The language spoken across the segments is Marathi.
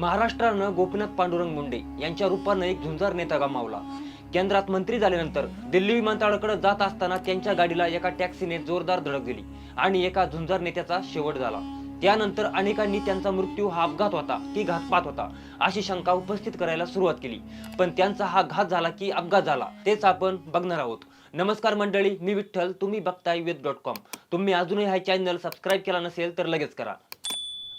महाराष्ट्रानं गोपीनाथ पांडुरंग मुंडे यांच्या रूपानं एक झुंजार नेता गमावला. केंद्रात मंत्री झाल्यानंतर दिल्ली विमानतळाकडे जात असताना त्यांच्या गाडीला एका टॅक्सीने जोरदार धडक दिली आणि एका झुंजार नेत्याचा शेवट झाला. त्यानंतर अनेकांनी त्यांचा मृत्यू हा अपघात होता की घातपात होता अशी शंका उपस्थित करायला सुरुवात केली. पण त्यांचा हा घात झाला की अपघात झाला तेच आपण बघणार आहोत. नमस्कार मंडळी मी विठ्ठल तुम्ही बघताय वेद डॉट कॉम. तुम्ही अजूनही हा चॅनल सबस्क्राईब केला नसेल तर लगेच करा.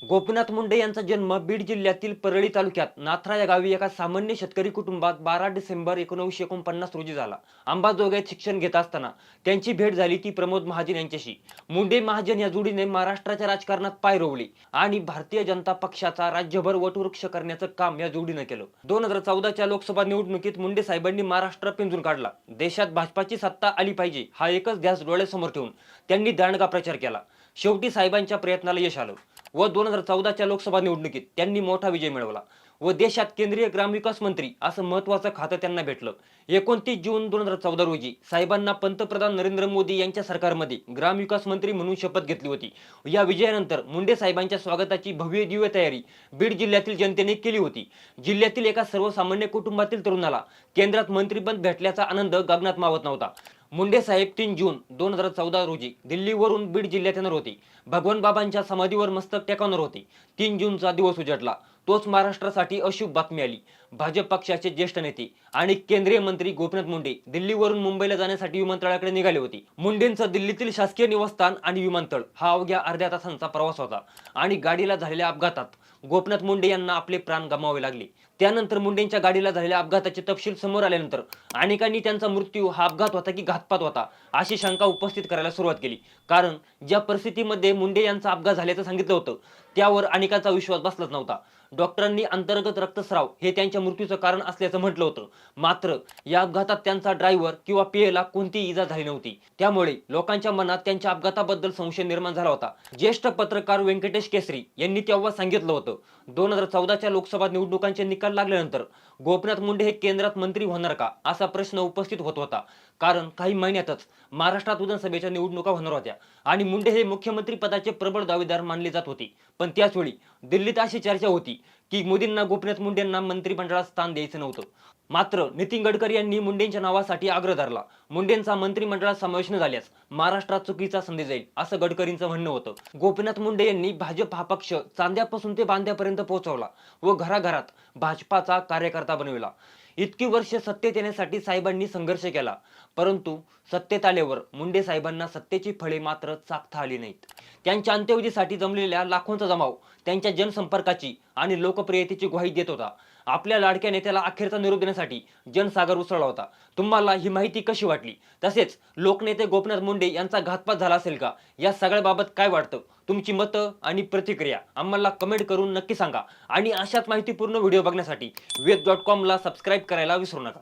गोपीनाथ मुंडे यांचा जन्म बीड जिल्ह्यातील परळी तालुक्यात. नाथरा या गावी एका सामान्य शेतकरी कुटुंबात बारा डिसेंबर एकोणीसशे एकोणपन्नास रोजी झाला. अंबाजोगाईत शिक्षण घेत असताना त्यांची भेट झाली ती प्रमोद महाजन यांच्याशी. मुंडे महाजन या जोडीने महाराष्ट्राच्या राजकारणात पाय रोवले आणि भारतीय जनता पक्षाचा राज्यभर वटवृक्ष करण्याचं काम या जोडीनं केलं. दोन हजार चौदाच्या लोकसभा निवडणुकीत मुंडे साहेबांनी महाराष्ट्र पिंजून काढला. देशात भाजपाची सत्ता आली पाहिजे हा एकच ध्यास डोळ्यासमोर ठेवून त्यांनी दांडगा प्रचार केला. शेवटी साहेबांच्या प्रयत्नाला यश आलं. व दोन हजार चौदाच्या लोकसभा निवडणुकीत त्यांनी मोठा विजय मिळवला. व देशात केंद्रीय ग्रामविकास मंत्री असं महत्वाचं खातं त्यांना भेटलं. एकोणतीस जून दोन हजार चौदा रोजी साहेबांना पंतप्रधान नरेंद्र मोदी यांच्या सरकारमध्ये ग्रामविकास मंत्री म्हणून शपथ घेतली होती. या विजयानंतर मुंडे साहेबांच्या स्वागताची भव्य दिव्य तयारी बीड जिल्ह्यातील जनतेने केली होती. जिल्ह्यातील एका सर्वसामान्य कुटुंबातील तरुणाला केंद्रात मंत्रीपद भेटल्याचा आनंद गगनात मावत नव्हता. मुंडे साहेब तीन जून दोन हजार चौदा रोजी दिल्लीवरून बीड जिल्ह्यात येणार होते. भगवान बाबांच्या समाधीवर मस्तक टेकवणार होते. तीन जूनचा दिवस उजाडला तोच महाराष्ट्रासाठी अशुभ बातमी आली. भाजप पक्षाचे ज्येष्ठ नेते आणि केंद्रीय मंत्री गोपीनाथ मुंडे दिल्लीवरून मुंबईला जाण्यासाठी विमानतळाकडे निघाले होते. मुंडेंचं दिल्लीतील शासकीय निवासस्थान आणि विमानतळ हा अवघ्या अर्ध्या तासांचा प्रवास होता आणि गाडीला झालेल्या अपघातात गोपनाथ मुंडे यांना आपले प्राण गमावे लागले. त्यानंतर मुंडेंच्या गाडीला झालेल्या अपघाताचे तपशील समोर आल्यानंतर अनेकांनी त्यांचा मृत्यू हा अपघात होता की घातपात होता अशी शंका उपस्थित करायला सुरुवात केली. कारण ज्या परिस्थितीमध्ये मुंडे यांचा अपघात झाल्याचं सांगितलं होतं त्यावर अनेकांचा विश्वास बसलाच नव्हता. डॉक्टरांनी अंतर्गत रक्तस्राव हे त्यांच्या मृत्यूचं कारण असल्याचं म्हटलं होतं. मात्र या अपघातात त्यांचा ड्रायव्हर किंवा पेयला कोणतीही इजा झाली नव्हती. त्यामुळे लोकांच्या मनात त्यांच्या अपघाताबद्दल संशय निर्माण झाला होता. ज्येष्ठ पत्रकार व्यंकटेश केसरी यांनी तेव्हा सांगितलं होतं. दोन हजार चौदाच्या लोकसभा निवडणुकांचे निकाल लागल्यानंतर गोपीनाथ मुंडे हे केंद्रात मंत्री होणार का? असा प्रश्न उपस्थित होत होता. कारण काही महिन्यातच महाराष्ट्रात विधानसभेच्या निवडणुका होणार होत्या. आणि मुंडे हे मुख्यमंत्री पदाचे प्रबळ दावेदार मानले जात होते. पण त्याचवेळी दिल्लीत अशी चर्चा होती की मोदींना गोपीनाथ मुंडेंना मंत्रिमंडळात स्थान द्यायचं नव्हतं. मात्र नितीन गडकरी यांनी मुंडेंच्या नावासाठी आग्रह धरला. मुंडेंचा मंत्रिमंडळात समावेश न झाल्यास महाराष्ट्रात चुकीचा संधी जाईल असं गडकरींचं म्हणणं होतं. गोपीनाथ मुंडे यांनी भाजप हा पक्ष चांद्यापासून ते बांध्यापर्यंत पोहोचवला व घराघरात भाजपाचा कार्यकर्ता बनविला. इतकी वर्ष सत्तेत येण्यासाठी साहेबांनी संघर्ष केला. परंतु सत्तेत आल्यावर मुंडे साहेबांना सत्तेची फळे मात्र चाखता आली नाहीत. त्यांच्या अंत्यविधीसाठी जमलेल्या लाखोंचा जमाव त्यांच्या जनसंपर्काची आणि लोकप्रियतेची ग्वाही देत होता. आपल्या लाडक्या नेत्याला अखेरचा निरोप देण्यासाठी जनसागर उसळला होता. तुम्हाला ही माहिती कशी वाटली? तसेच लोकनेते गोपीनाथ मुंडे यांचा घातपात झाला असेल का? या सगळ्याबाबत काय वाटतं? तुमची मतं आणि प्रतिक्रिया आम्हाला कमेंट करून नक्की सांगा. आणि अशाच माहितीपूर्ण व्हिडिओ बघण्यासाठी वेब डॉट कॉमला सबस्क्राईब करायला विसरू नका.